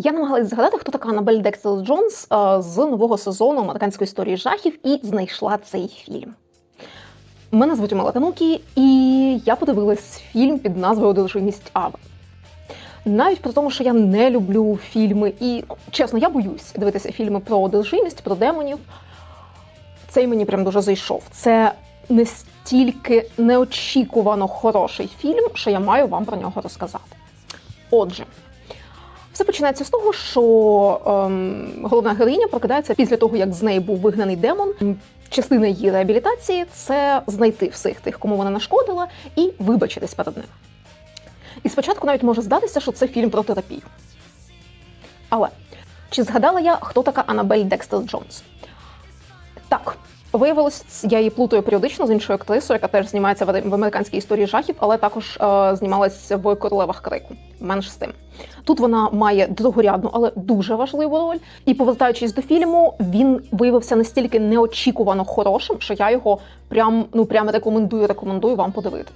Я намагалась згадати, хто така Анабель Декстел Джонс з нового сезону американської історії жахів і знайшла цей фільм. Мене звуть Омела Танукі, і я подивилась фільм під назвою Одержимість Ави. Навіть при тому, що я не люблю фільми, і ну, чесно, я боюсь дивитися фільми про одержимість, про демонів. Цей мені прям дуже зайшов. Це настільки неочікувано хороший фільм, що я маю вам про нього розказати. Отже, все починається з того, що ем, головна героїня прокидається після того, як з неї був вигнаний демон. Частина її реабілітації це знайти всіх тих, кому вона нашкодила, і вибачитись перед ними. І спочатку навіть може здатися, що це фільм про терапію. Але чи згадала я, хто така Анабель Декстер Джонс? Виявилось, я її плутаю періодично з іншою актрисою, яка теж знімається в американській історії жахів, але також е, знімалась в королевах крику. Менш з тим. Тут вона має другорядну, але дуже важливу роль. І повертаючись до фільму, він виявився настільки неочікувано хорошим, що я його прям ну прям рекомендую, рекомендую вам подивитись.